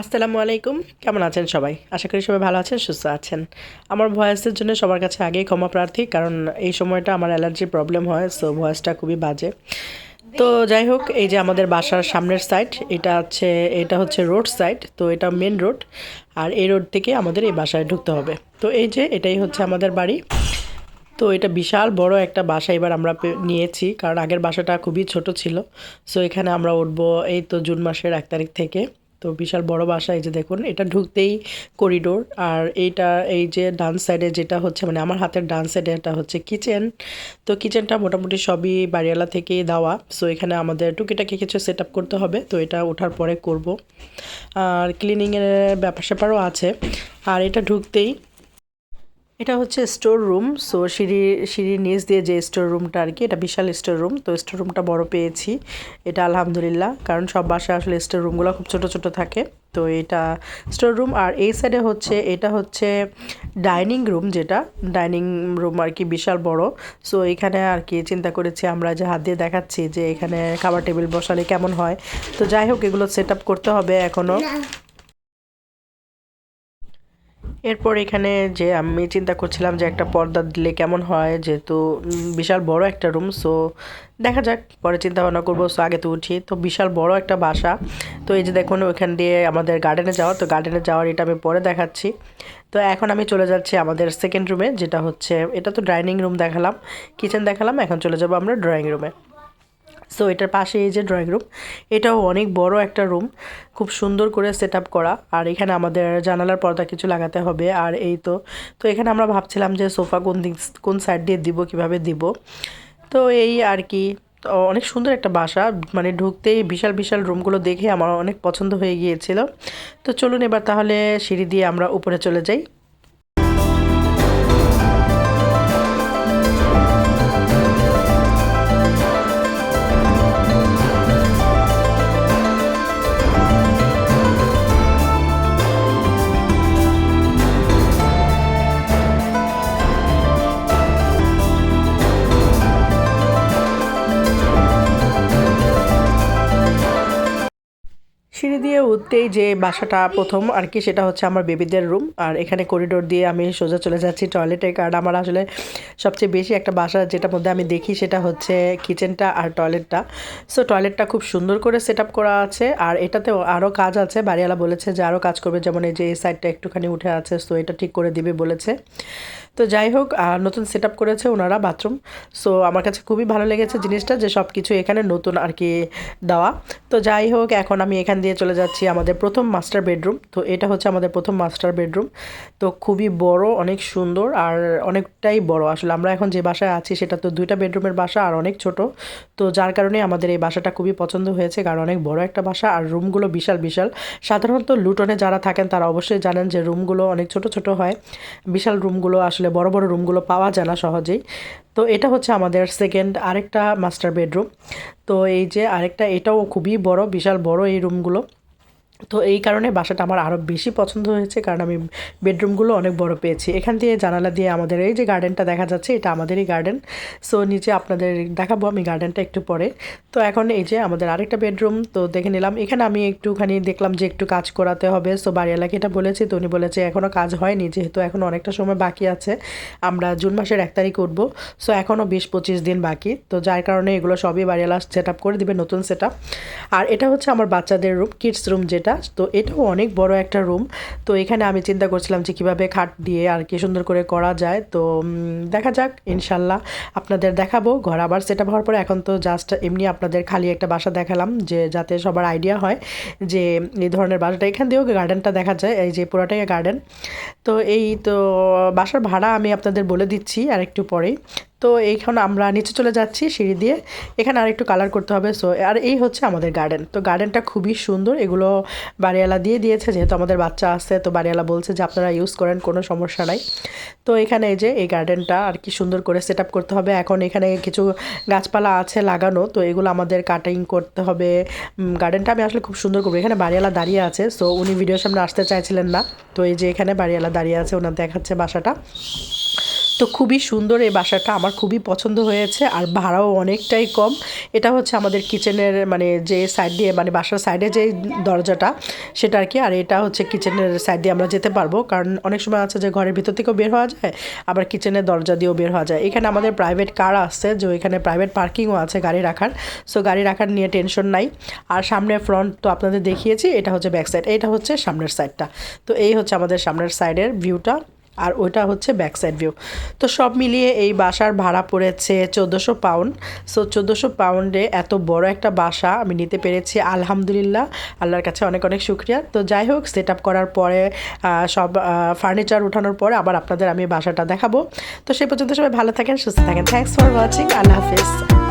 আসসালামু আলাইকুম। কেমন আছেন সবাই? আশা করি সবাই ভালো আছেন, সুস্থ আছেন। আমার ভয়েসের জন্য সবার কাছে আগেই ক্ষমা প্রার্থী, কারণ এই সময়টা আমার অ্যালার্জির প্রবলেম হয়, সো ভয়েসটা খুবই বাজে। তো যাই হোক, এই যে আমাদের বাসার সামনের সাইড এটা হচ্ছে এটা হচ্ছে রোড সাইড তো এটা মেন রোড আর এই রোড থেকে আমাদের এই বাসায় ঢুকতে হবে। তো এই যে, এটাই হচ্ছে আমাদের বাড়ি। তো এটা বিশাল বড় একটা বাসা এবার আমরা নিয়েছি, কারণ আগের বাসাটা খুবই ছোট ছিল। সো এখানে আমরা উঠবো এই তো জুন মাসের এক তারিখ থেকে। তো বিশাল বড় বাসা এই যে দেখুন, এটা ঢুকতেই করিডোর আর এইটা, এই যে ডান সাইডে যেটা হচ্ছে মানে আমার হাতের ডান সাইডে এটা হচ্ছে কিচেন তো কিচেনটা মোটামুটি সবই বাড়িওয়ালা থেকেই দেওয়া। সো এখানে আমাদের টুকিটাকে কিছু সেট আপ করতে হবে। তো এটা ওঠার পরে করব। আর ক্লিনিংয়ের ব্যাপার স্যাপারও আছে। আর এটা ঢুকতেই এটা হচ্ছে স্টোর রুম সো সিঁড়ি, সিঁড়ির নিচ দিয়ে যে স্টোর রুমটা আর কি এটা বিশাল স্টোর রুম তো স্টোর রুমটা বড় পেয়েছি। এটা আলহামদুলিল্লাহ, কারণ সব বাসায় আসলে স্টোর রুমগুলো খুব ছোট ছোট থাকে। তো এটা স্টোর রুম আর এই সাইডে হচ্ছে, এটা হচ্ছে ডাইনিং রুম যেটা ডাইনিং রুম আর কি বিশাল বড়। সো এখানে আর কি চিন্তা করেছি আমরা যে হাত দিয়ে দেখাচ্ছি যে এখানে খাবার টেবিল বসালে কেমন হয়। তো যাই হোক, এগুলো সেট আপ করতে হবে এখনও এরপর এখানে যে আমি চিন্তা করছিলাম যে একটা পর্দা দিলে কেমন হয়, যেহেতু বিশাল বড় একটা রুম সো দেখা যাক, পরে চিন্তা ভাবনা করব সো আগে তো উঠি। তো বিশাল বড় একটা বাসা। তো এই যে দেখুন, ওইখান দিয়ে আমাদের গার্ডেনে যাওয়া, তো গার্ডেনে যাওয়ার এটা আমি পরে দেখাচ্ছি। তো এখন আমি চলে যাচ্ছি আমাদের সেকেন্ড রুমে যেটা হচ্ছে, এটা তো ডাইনিং রুম দেখালাম কিচেন দেখালাম, এখন চলে যাব আমরা ড্রয়িং রুমে সো এটার পাশে এই যে ড্রয়িং রুম এটাও অনেক বড় একটা রুম খুব সুন্দর করে সেট আপ করা। আর এখানে আমাদের জানালার পর্দা কিছু লাগাতে হবে। আর এই তো তো এখানে আমরা ভাবছিলাম যে সোফা কোন দিক, কোন সাইড দিয়ে দিব, কীভাবে দিব? তো এই আর কি অনেক সুন্দর একটা বাসা। মানে ঢুকতেই বিশাল বিশাল রুমগুলো দেখে আমার অনেক পছন্দ হয়ে গিয়েছিল। তো চলুন এবার তাহলে সিঁড়ি দিয়ে আমরা উপরে চলে যাই। উঠতেই যে বাসাটা প্রথম আর কি, সেটা হচ্ছে আমার বেবিদের রুম আর এখানে করিডোর দিয়ে আমি সোজা চলে যাচ্ছি টয়লেটে কারণ আমার আসলে সবচেয়ে বেশি একটা বাসা যেটার মধ্যে আমি দেখি সেটা হচ্ছে কিচেনটা আর টয়লেটটা সো টয়লেটটা খুব সুন্দর করে সেট আপ করা আছে। আর এটাতে আরও কাজ আছে। বাড়িওয়ালা বলেছে যে আরও কাজ করবে। যেমন এই যে এই সাইডটা একটুখানি উঠে আছে সো এটা ঠিক করে দিবে বলেছে। তো যাই হোক নতুন সেট আপ করেছে ওনারা বাথরুম সো আমার কাছে খুবই ভালো লেগেছে জিনিসটা যে সব কিছু এখানে নতুন আর কি দেওয়া। তো যাই হোক, এখন আমি এখান দিয়ে চলে যাচ্ছি আমাদের প্রথম মাস্টার বেডরুম তো এটা হচ্ছে আমাদের প্রথম মাস্টার বেডরুম তো খুবই বড়, অনেক সুন্দর আর অনেকটাই বড়। আসলে আমরা এখন যে বাসায় আছি, সেটা তো দুইটা বেডরুমের বাসা আর অনেক ছোট। তো যার কারণে আমাদের এই বাসাটা খুবই পছন্দ হয়েছে, কারণ অনেক বড় একটা বাসা আর রুমগুলো বিশাল বিশাল। সাধারণত লুটনে যারা থাকেন, তারা অবশ্যই জানেন যে রুমগুলো অনেক ছোট ছোট হয়। বিশাল রুমগুলো আসলে বড় বড় রুমগুলো পাওয়া যায় না সহজেই। তো এটা হচ্ছে আমাদের সেকেন্ড আরেকটা মাস্টার বেডরুম তো এই যে আরেকটা, এটাও খুবই বড়, বিশাল বড় এই রুমগুলো। তো এই কারণে বাসাটা আমার আরও বেশি পছন্দ হয়েছে, কারণ আমি বেডরুমগুলো অনেক বড় পেয়েছি। এখান দিয়ে জানালা দিয়ে আমাদের এই যে গার্ডেনটা দেখা যাচ্ছে, এটা আমাদেরই গার্ডেন। সো নিচে আপনাদের দেখাবো আমি গার্ডেনটা একটু পরে। তো এখন এই যে আমাদের আরেকটা বেডরুম, তো দেখে নিলাম। এখানে আমি একটুখানি দেখলাম যে একটু কাজ করাতে হবে। সো বাড়িওয়ালাকে এটা বলেছি, তো উনি বলেছে এখনও কাজ হয়নি, যেহেতু এখন অনেকটা সময় বাকি আছে। আমরা জুন মাসের এক তারিখ উঠবো। সো এখনও বিশ পঁচিশ দিন বাকি। তো যার কারণে এগুলো সবই বাড়িওয়ালা সেট আপ করে দিবে, নতুন সেট আর এটা হচ্ছে আমার বাচ্চাদের রুম কিডস রুম যেটা। তো এটাও অনেক বড় একটা রুম তো এখানে আমি চিন্তা করছিলাম যে কীভাবে খাট দিয়ে আর কি সুন্দর করে করা যায়। তো দেখা যাক, ইনশাল্লাহ আপনাদের দেখাবো। ঘর আবার সেটা হওয়ার পরে এখন তো জাস্ট এমনি আপনাদের খালি একটা বাসা দেখালাম, যে যাতে সবার আইডিয়া হয় যে এই ধরনের বাসাটা এখান দিয়েও গার্ডেনটা দেখা যায়, এই যে পুরোটাই গার্ডেন তো এই তো, বাসার ভাড়া আমি আপনাদের বলে দিচ্ছি আর একটু পরেই। তো এইখানে আমরা নিচে চলে যাচ্ছি সিঁড়ি দিয়ে। এখানে আর একটু কালার করতে হবে সো আর এই হচ্ছে আমাদের গার্ডেন তো গার্ডেনটা খুবই সুন্দর, এগুলো বাড়িওয়ালা দিয়ে দিয়েছে, যেহেতু আমাদের বাচ্চা আছে, তো বাড়িওয়ালা বলছে যে আপনারা ইউজ করেন, কোনো সমস্যা নাই। তো এখানে এই যে, এই গার্ডেনটা আর কি সুন্দর করে সেট করতে হবে। এখন এখানে কিছু গাছপালা আছে লাগানো, তো এগুলো আমাদের কাটিং করতে হবে। গার্ডেনটা আমি আসলে খুব সুন্দর করব। এখানে বাড়িওয়ালা দাঁড়িয়ে আছে সো উনি ভিডিওর সামনে আসতে চাইছিলেন না। তো এই যে এখানে বাড়িওয়ালা দাঁড়িয়ে আছে, ওনার দেখাচ্ছে বাসাটা। তো খুবই সুন্দর এই বাসাটা আমার খুবই পছন্দ হয়েছে আর ভাড়াও অনেকটাই কম। এটা হচ্ছে আমাদের কিচেনের মানে যে সাইড দিয়ে মানে বাসার সাইডে যে দরজাটা সেটা আর কি। আর এটা হচ্ছে কিচেনের সাইড দিয়ে আমরা যেতে পারব। কারণ অনেক সময় আছে যে ঘরের ভিতর থেকেও বের হওয়া যায়, আবার কিচেনের দরজা দিয়েও বের হওয়া যায়। এখানে আমাদের প্রাইভেট কার আসছে যে এখানে প্রাইভেট পার্কিংও আছে গাড়ি রাখার। সো গাড়ি রাখার নিয়ে টেনশন নাই। আর সামনে ফ্রন্ট তো আপনাদের দেখিয়েছি, এটা হচ্ছে ব্যাক সাইড এটা হচ্ছে সামনের সাইডটা তো এই হচ্ছে আমাদের সামনের সাইডের ভিউটা আর ওইটা হচ্ছে ব্যাক সাইড ভিউ তো সব মিলিয়ে এই বাসার ভাড়া পড়েছে চোদ্দোশো পাউন্ড সো চোদ্দোশো পাউন্ডে এত বড় একটা বাসা আমি নিতে পেরেছি, আলহামদুলিল্লাহ। আল্লাহর কাছে অনেক অনেক শুক্রিয়া। তো যাই হোক সেট আপ করার পরে সব ফার্নিচার উঠানোর পরে আবার আপনাদের আমি বাসাটা দেখাবো। তো সেই পর্যন্ত সবাই ভালো থাকেন, সুস্থ থাকেন। থ্যাংকস ফর ওয়াচিং আল্লাহ হাফিজ।